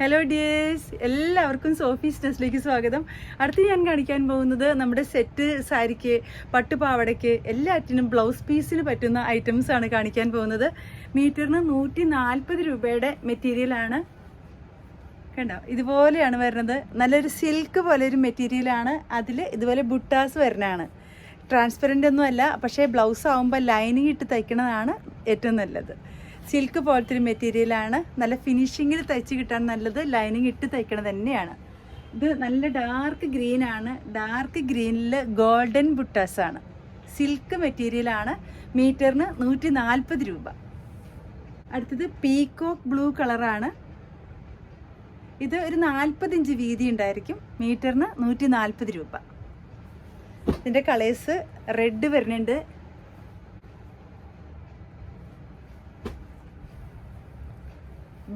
Hello dears എല്ലാവർക്കും Sophie സ്റ്റെസിലേക്ക് സ്വാഗതം. അടുത്ത് ഞാൻ കാണിക്കാൻ പോകുന്നത് നമ്മുടെ സെറ്റ് സാരിക്ക് പട്ടുപാവടയ്ക്ക് എല്ലാറ്റിനും ബ്ലൗസ് പീസിന് പറ്റുന്ന ഐറ്റംസ് ആണ് കാണിക്കാൻ പോകുന്നത്. മീറ്ററിന് നൂറ്റി നാൽപ്പത് രൂപയുടെ മെറ്റീരിയലാണ് കണ്ടോ? ഇതുപോലെയാണ് വരുന്നത്. നല്ലൊരു സിൽക്ക് പോലെ ഒരു മെറ്റീരിയലാണ് അതിൽ ഇതുപോലെ ബുട്ടാസ് വരുന്നതാണ്. ട്രാൻസ്പെറന്റ് ഒന്നും അല്ല പക്ഷേ ബ്ലൗസ് ആകുമ്പോൾ ലൈനിങ് ഇട്ട് തയ്ക്കണതാണ് ഏറ്റവും നല്ലത്. സിൽക്ക് പോലത്തെ ഒരു മെറ്റീരിയലാണ്. നല്ല ഫിനിഷിങ്ങിൽ തയ്ച്ച് കിട്ടാൻ നല്ലത് ലൈനിങ് ഇട്ട് തയ്ക്കണത് തന്നെയാണ്. ഇത് നല്ല ഡാർക്ക് ഗ്രീൻ ആണ്. ഡാർക്ക് ഗ്രീനിൽ ഗോൾഡൻ ബുട്ടാസ് ആണ്. സിൽക്ക് മെറ്റീരിയലാണ് മീറ്ററിന് നൂറ്റി നാൽപ്പത് രൂപ. അടുത്തത് പീകോക്ക് ബ്ലൂ കളറാണ് ഇത് ഒരു നാൽപ്പത് ഇഞ്ച് വീതി ഉണ്ടായിരിക്കും. മീറ്ററിന് നൂറ്റി നാൽപ്പത് രൂപ. ഇതിന്റെ കളേഴ്സ് റെഡ് വരുന്നുണ്ട്.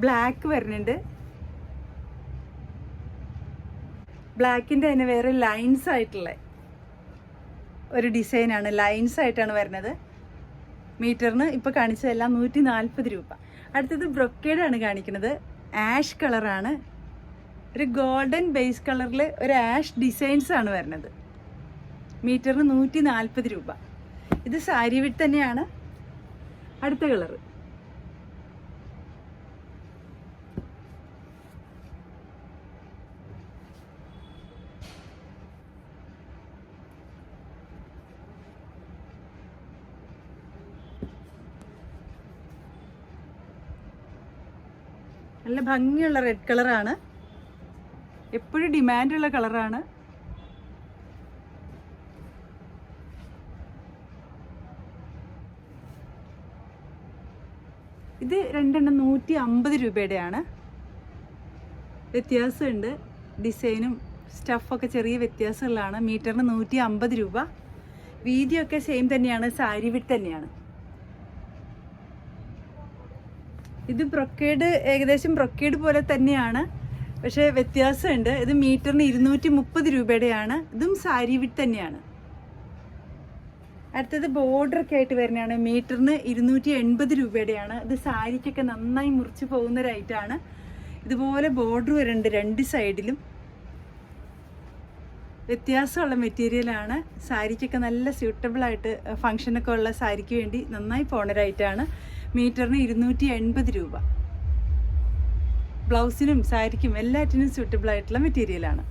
ബ്ലാക്ക് വരുന്നുണ്ട്. ബ്ലാക്കിന്റെ തന്നെ വേറെ ലൈൻസ് ആയിട്ടുള്ള ഒരു ഡിസൈനാണ് ലൈൻസ് ആയിട്ടാണ് വരുന്നത്. മീറ്ററിന് ഇപ്പോൾ കാണിച്ചതെല്ലാം നൂറ്റി നാൽപ്പത് രൂപ. അടുത്തത് ബ്രൊക്കേഡാണ് കാണിക്കുന്നത്. ആഷ് കളറാണ് ഒരു ഗോൾഡൻ ബേസ് കളറിൽ ഒരു ആഷ് ഡിസൈൻസ് ആണ് വരുന്നത്. മീറ്ററിന് നൂറ്റി നാൽപ്പത് രൂപ. ഇത് സാരി വിട്ട് തന്നെയാണ്. അടുത്ത കളറ് നല്ല ഭംഗിയുള്ള റെഡ് കളറാണ് എപ്പോഴും ഡിമാൻഡുള്ള കളറാണ് ഇത് രണ്ടെണ്ണം നൂറ്റി അമ്പത് രൂപയുടെയാണ്. വ്യത്യാസമുണ്ട്. ഡിസൈനും സ്റ്റഫൊക്കെ ചെറിയ വ്യത്യാസമുള്ളതാണ് മീറ്ററിന് നൂറ്റി അമ്പത് രൂപ. വീതിയൊക്കെ സെയിം തന്നെയാണ്. സാരി വിട്ട് തന്നെയാണ്. ഇത് ബ്രൊക്കേഡ് ഏകദേശം ബ്രൊക്കേഡ് പോലെ തന്നെയാണ്. പക്ഷേ വ്യത്യാസമുണ്ട്. ഇത് മീറ്ററിന് ഇരുന്നൂറ്റി മുപ്പത് രൂപയുടെയാണ്. ഇതും സാരി വിട്ട് തന്നെയാണ്. അടുത്തത് ബോർഡർ ഒക്കെ ആയിട്ട് വരുന്നതാണ്. മീറ്ററിന് ഇരുന്നൂറ്റി എൺപത് രൂപയുടെയാണ്. ഇത് സാരിക്കൊക്കെ നന്നായി മുറിച്ച് പോകുന്ന ഒരു ഐറ്റമാണ് ഇതുപോലെ ബോർഡർ വരുന്നുണ്ട് രണ്ട് സൈഡിലും വ്യത്യാസമുള്ള മെറ്റീരിയലാണ് സാരിക്കൊക്കെ നല്ല സ്യൂട്ടബിൾ ആയിട്ട് ഫങ്ഷനൊക്കെ ഉള്ള സാരിക്ക് വേണ്ടി നന്നായി പോണൊരൈറ്റാണ് മീറ്ററിന് ഇരുന്നൂറ്റി എൺപത് രൂപ. ബ്ലൗസിനും സാരിക്കും എല്ലാറ്റിനും സ്യൂട്ടബിൾ ആയിട്ടുള്ള മെറ്റീരിയലാണ്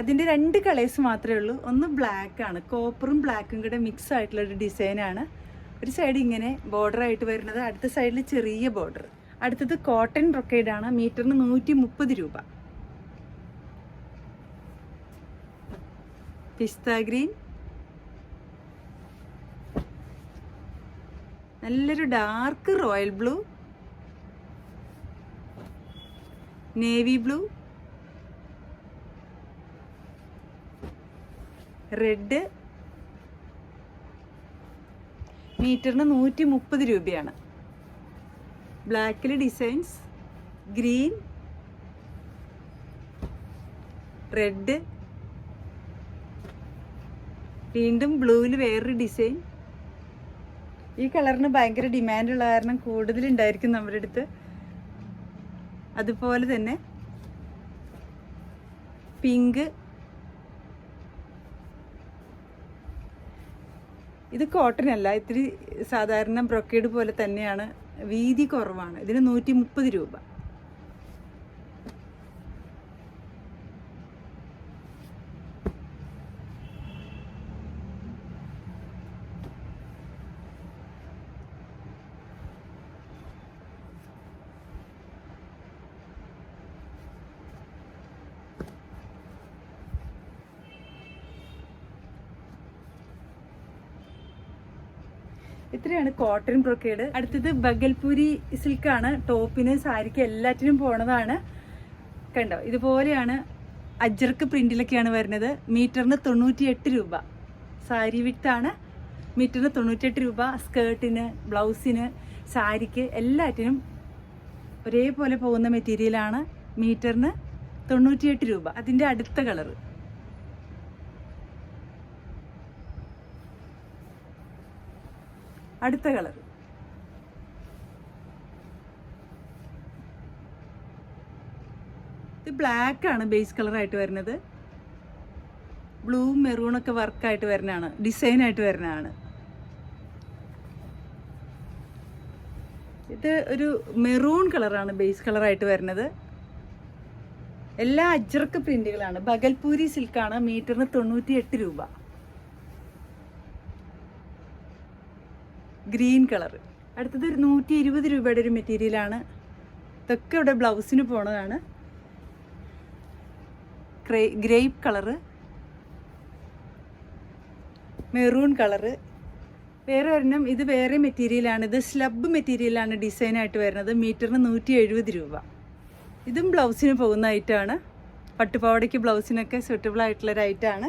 അതിന്റെ രണ്ട് കളേഴ്സ് മാത്രമേ ഉള്ളൂ. ഒന്ന് ബ്ലാക്ക് ആണ്. കോപ്പറും ബ്ലാക്കും കൂടെ മിക്സ് ആയിട്ടുള്ള ഒരു ഡിസൈനാണ് ഒരു സൈഡ് ഇങ്ങനെ ബോർഡർ ആയിട്ട് വരുന്നത്. അടുത്ത സൈഡിൽ ചെറിയ ബോർഡർ അടുത്തത് കോട്ടൺ ആണ്. മീറ്ററിന് നൂറ്റി മുപ്പത് രൂപ. പിസ്ത ഗ്രീൻ. നല്ലൊരു dark royal blue. Navy blue. Red. മീറ്ററിന് നൂറ്റി മുപ്പത് രൂപയാണ്. ബ്ലാക്കിൽ ഡിസൈൻസ്. ഗ്രീൻ. റെഡ്. വീണ്ടും ബ്ലൂവിൽ വേറൊരു ഡിസൈൻ. ഈ കളറിന് ഭയങ്കര ഡിമാൻഡുള്ള കാരണം കൂടുതലുണ്ടായിരിക്കും നമ്മുടെ അടുത്ത്. അതുപോലെ തന്നെ പിങ്ക് ഇത് കോട്ടൺ അല്ല ഇത്തിരി സാധാരണ ബ്രൊക്കേഡ് പോലെ തന്നെയാണ്. വീതി കുറവാണ്. ഇതിന് നൂറ്റി രൂപ. ഇത്രയാണ് കോട്ടൺ ബ്രൊക്കേഡ്. അടുത്തത് ബഗൽപൂരി സിൽക്കാണ്. ടോപ്പിന് സാരിക്ക് എല്ലാറ്റിനും പോണതാണ്. കണ്ടോ ഇതുപോലെയാണ് അജർക്ക് പ്രിന്റിലൊക്കെയാണ് വരുന്നത്. മീറ്ററിന് തൊണ്ണൂറ്റിയെട്ട് രൂപ. സാരി വിട്ടാണ് മീറ്ററിന് തൊണ്ണൂറ്റിയെട്ട് രൂപ. സ്കേർട്ടിന് ബ്ലൗസിന് സാരിക്ക് എല്ലാറ്റിനും ഒരേപോലെ പോകുന്ന മെറ്റീരിയലാണ് മീറ്ററിന് തൊണ്ണൂറ്റിയെട്ട് രൂപ. അതിന്റെ അടുത്ത കളറ്. അടുത്ത കളർ. ഇത് ബ്ലാക്ക് ആണ് ബേസ് കളറായിട്ട് വരുന്നത്. ബ്ലൂ മെറൂൺ ഒക്കെ വർക്കായിട്ട് വരുന്നതാണ്. ഡിസൈൻ ആയിട്ട് വരുന്നതാണ്. ഇത് ഒരു മെറൂൺ കളറാണ് ബേസ് കളറായിട്ട് വരുന്നത്. എല്ലാ അജ്രക്ക് പ്രിന്റുകളാണ് ബഗൽപൂരി സിൽക്കാണ് മീറ്ററിന് തൊണ്ണൂറ്റി എട്ട് രൂപ. Green colour. അടുത്തത് ഒരു നൂറ്റി ഇരുപത് രൂപയുടെ ഒരു മെറ്റീരിയലാണ് ഇതൊക്കെ ഇവിടെ ബ്ലൗസിന് പോണതാണ്. Grape colour. Maroon colour. വേറെ ഒരെണ്ണം ഇത് വേറെ മെറ്റീരിയലാണ് ഇത് സ്ലബ് മെറ്റീരിയലാണ് ഡിസൈനായിട്ട് വരുന്നത്. മീറ്ററിന് നൂറ്റി എഴുപത് രൂപ. ഇതും ബ്ലൗസിന് പോകുന്ന ഐറ്റമാണ് പട്ടുപാവടയ്ക്ക് ബ്ലൗസിനൊക്കെ സ്യൂട്ടബിൾ ആയിട്ടുള്ളൊരു ഐറ്റമാണ്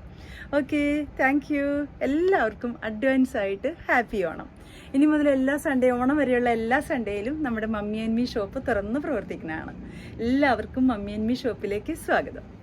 ഓക്കെ താങ്ക് യു എല്ലാവർക്കും അഡ്വാൻസ് ആയിട്ട് ഹാപ്പി ഓണം. ഇനി മുതൽ എല്ലാ സൺഡേ ഓണം വരെയുള്ള എല്ലാ സൺഡേയിലും നമ്മുടെ മമ്മി ആൻഡ് മീ ഷോപ്പ് തുറന്ന് പ്രവർത്തിക്കുന്നതാണ്. എല്ലാവർക്കും മമ്മി ആൻഡ് മീ ഷോപ്പിലേക്ക് സ്വാഗതം.